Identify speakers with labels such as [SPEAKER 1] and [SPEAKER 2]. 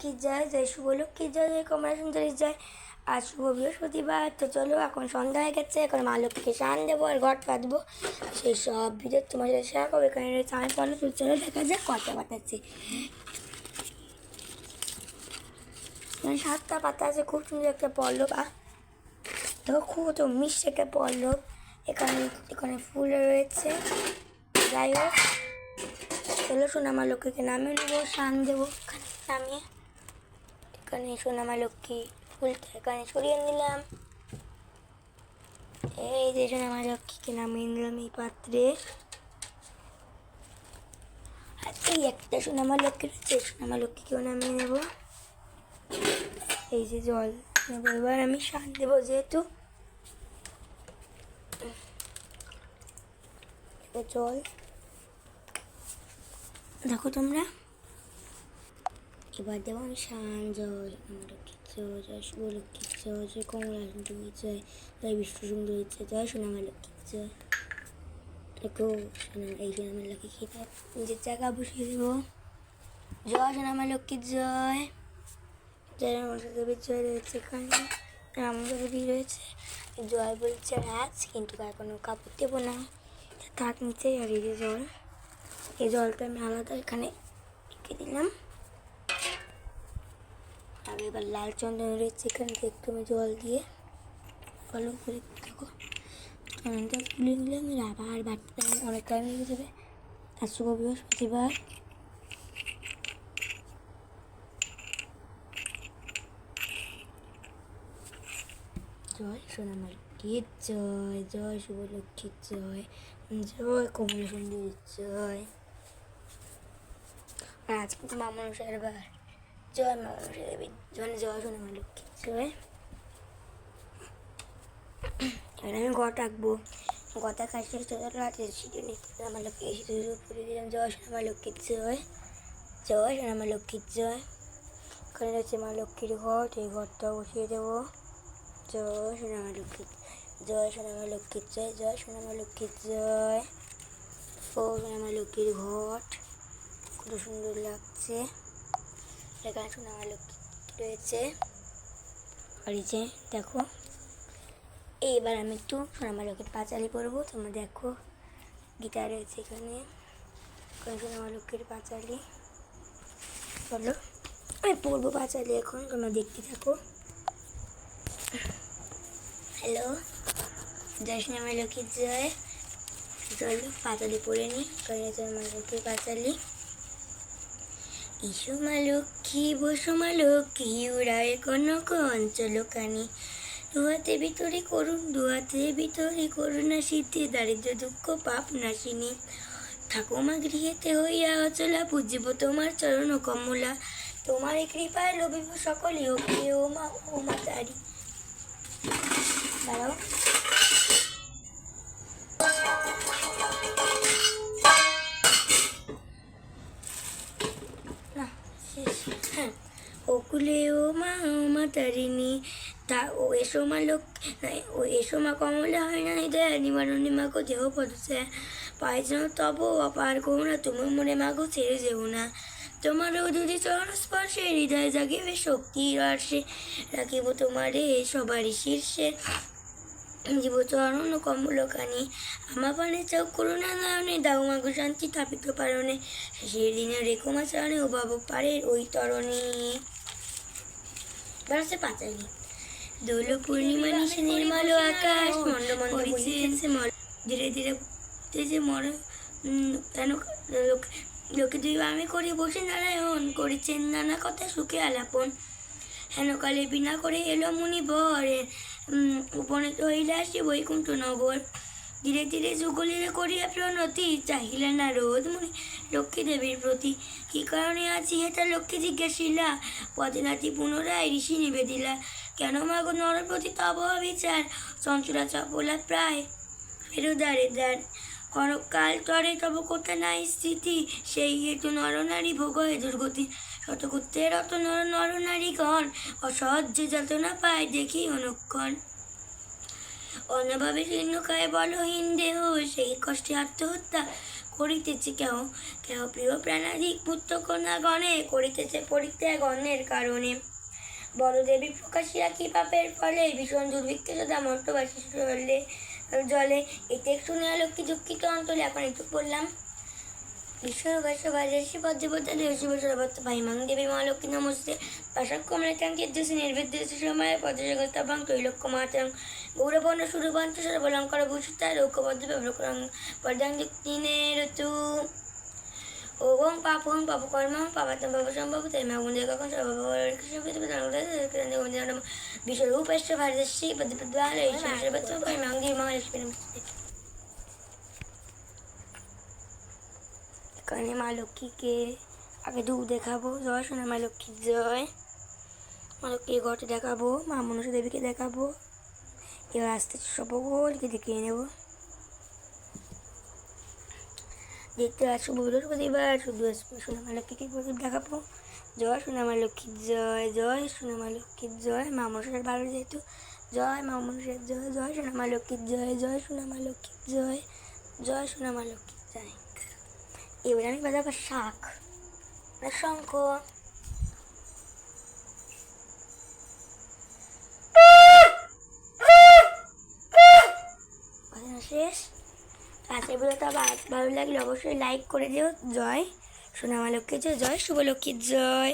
[SPEAKER 1] লক্ষ্মীর জয় জয় শুভ লক্ষ্মীর জয় জয় কমলা সুন্দরীর জয়। আর শুভ বৃহস্পতিবার, তো চলো এখন সন্ধ্যা হয়ে গেছে, এখন মা লক্ষ্মীকে স্নান দেবো আর ঘর পাতবো সেই সব ভিডিও তোমার সাথে শেয়ার করব, এখানে আমি পড়ল তো চলো, দেখা যাক কথা পাঠাচ্ছি সাতটা পাতা আছে, খুব সুন্দর একটা পল্লব আর দেখো খুব তো মিষ্টি একটা পল্লব। এখানে এখানে ফুল রয়েছে। যাই হোক, চলো সোনামা লক্ষ্মীকে নামিয়ে নেব, স্নান দেবো নামিয়ে। এখানে সোনামা লক্ষ্মী, ফুলটা এখানে সরিয়ে নিলাম। এই যে সোনামা লক্ষ্মীকে নামিয়ে নিলাম এই পাত্রে। আর এই একটা সোনামা লক্ষ্মী রয়েছে সোনামা লক্ষ্মীকেও নামিয়ে নেব। এই যে জল নেব, এবার আমি স্নান দেবো যেহেতু। জল। দেখো তোমরা। আমি শান জয়, আমার লক্ষ্মীর জয় শুভ লক্ষ্মীর জয় জয় কমলা জয় জয় বিষ্ণু সুন্দরী জয় জয় সোনামা লক্ষ্মীর জয়। দেখো সোনা এই সোনামা লক্ষ্মী খেতে নিজের জায়গা বসিয়ে দেবো। জয় সোনামা লক্ষ্মীর জয়। জয় রামচন্দ্র দেবীর জয় রয়েছে এখানে। রামচন্দ্র দেবী রয়েছে। জয় বলছে রাজ, কিন্তু আর কোনো কাপড় দেবো না। থাক নিচে আর এই যে জল। এই জলটা আমি আলাদা এখানে রেখে দিলাম। আর এবার লাল চন্দন রয়েছে এখানে একটু আমি জল দিয়ে ভালো করে দেখো। চন্দনটা তুলে নিলাম এর আবার বাড়তে অনেক টাইম লেগে যাবে। আর শুভ বৃহস্পতিবার। জয় সোনামা লক্ষ্মীর জয় জয় শুভ লক্ষ্মীর জয় জয় কমলা সুন্দরীর জয়। আজকে তো মামা বার। জয়। মামা মশাই দেবীর জয় জয় সোনামা লক্ষ্মীর জয় এবার আমি ঘর রাখব গতা কাছে চলে রাতে সিঁড়ি নিতে আমার লক্ষ্মী সিঁড়ির উপরে দিলাম জয় সোনামা লক্ষ্মীর জয় জয় সোনামা লক্ষ্মীর জয় ওখানে রয়েছে মা লক্ষ্মীর ঘর এই ঘরটা বসিয়ে দেবো জয় সোনামা লক্ষ্মী জয় সোনামা লক্ষ্মীর জয় জয় সোনামা লক্ষ্মীর জয় ও সোনামা লক্ষ্মীর ঘট কত সুন্দর লাগছে এখানে সোনামা লক্ষ্মী রয়েছে। আর যে, দেখো, এইবার আমি একটু সোনামা লক্ষ্মীর পাঁচালি পরবো তোমরা দেখো গীতা রয়েছে এখানে। এখানে সোনামা লক্ষ্মীর পাঁচালি চলো। আমি পরবো পাঁচালি এখন, তোমরা দেখতে থাকো। হ্যালো, জয় শ্যামা লক্ষ্মীর জয়। চলো পাতালি পড়ে নি। কয়েছে মা লক্ষ্মীর পাতালি ইসু লক্ষ্মী বসু লক্ষ্মী উড়ায় কনক অঞ্চল কানি। দুহাতে ভিতরে করুন দুহাতে ভিতরে করুণা সিদ্ধি, দারিদ্র দুঃখ, পাপ নাশিনী। ঠাকুমা গৃহেতে হইয়া অচলা, পূজিব তোমার চরণ কমলা। তোমার কৃপায় লোভিব সকলে, ও মা ও মা তারি। দাঁড়াও। ওকুলে ও মা ও মা তারিণী। তা, ও, এসো মা লোক ও, এসো মা কমলা হয় না হৃদয় নিবারণী মা গো দেহ পদসে। পাই যেন তব অপার করুণা, তুমি মনে মাগো ছেড়ে যেও না। তোমারও যদি চরণ স্পর্শে, হৃদয় জাগিবে শক্তির আর্শে, রাখিব তোমারে সবারই শীর্ষে। জীব চরণ কমলকানি আমা পানে চোখ করুণা নয়নে দাও মাগো শান্তি তাপিত পারণে শেষের দিনে চরণে ও বাবু পারে ওই তরণী। পাঁচালি দোল পূর্ণিমা নিশে নির্মল আকাশ ধীরে ধীরে যে মর উম, কেন লোক লোকে দুই আমি করি বসে নারায়ণ করেছেন নানা কথা সুখে আলাপন। হেন কালে বিনা করে এলো মুনি বরে উম, উপনীত হইলে আসি বৈকুণ্ঠ নগর ধীরে ধীরে যুগলিরে করিয়া প্রণতি, চাহিলে না রোদ মনে লক্ষ্মী দেবীর প্রতি। কি কারণে আছি হেতা লক্ষ্মী জিজ্ঞাসিলা? পদে নাতি পুনরায় ঋষি নিবেদিলা। কেন মাগো নর প্রতি তব বিচার চঞ্চলা চপলা প্রায় ফেরুদারে দ্বার করকাল তরে তব কোথা নাই স্থিতি? সেই হেতু নরনারী ভোগ হয়ে দুর্গতি। শতকুত্তে রত নর নরনারীগণ অসহ্য যাতনা পায় দেখি অনুক্ষণ। অন্যভাবে শীর্ণকায় বলহীন দেহ, সেই কষ্টে আত্মহত্যা করিতেছে কেহ। কেহ প্রিয় প্রাণাধিক পুত্র কন্যা গণে করিতেছে পরিত্যাগ অন্যের কারণে। বড়দেবী প্রকাশীরা কি পাপের ফলে? ভীষণ দুর্ভিক্ষে সদা মর্তবাসী জলে জলে। এতে শুনিয়া লক্ষ্মী দুঃখিত অন্তরে এখন একটু ভাইমাং দেবী মা লক্ষ্মী নমস্তে পাশাক কমলাকাং কীর্তিসি নির্বিদ্যসি সময় গৌরবর্ণ ঋতু ওম পাপং পাপ কর্ম পাপাতম পাপ সম্ভব তাই মা বন্ধু কখন সর্বভূত বিশ্বরূপশ্চ ভারতশ্রী পদ্মপদ্মাল ঈশ্বর সর্বত্র ভাইমাং দেবী মহালক্ষ্মী নমস্তে এখানে মা লক্ষ্মীকে আগে ধূপ দেখাবো জয় সোনা মা লক্ষ্মীর জয়। মা লক্ষ্মীর ঘরটা দেখাবো মা মনসা দেবীকে দেখাবো। এবার আস্তে সকলকে দেখিয়ে নেব। দেখতে পাচ্ছ বৃহস্পতিবার শুধু সোনা মা লক্ষ্মীকে প্রদীপ দেখাবো। জয় সোনা মা লক্ষ্মীর জয় জয় সোনা মা লক্ষ্মীর জয় মা মনসার ভালো যেহেতু। জয় মা মনসার, জয় জয় সোনা মা লক্ষ্মীর জয় জয় সোনা মা লক্ষ্মীর জয় জয় সোনা মা লক্ষ্মীর জয়। এবার আমি বাজাবো শাক শঙ্খ। শেষ। আজকের ভিডিওটা ভালো লাগলে অবশ্যই লাইক করে দিও। জয় সোনামা লক্ষ্মীর জয় জয়, শুভ লক্ষ্মীর জয়।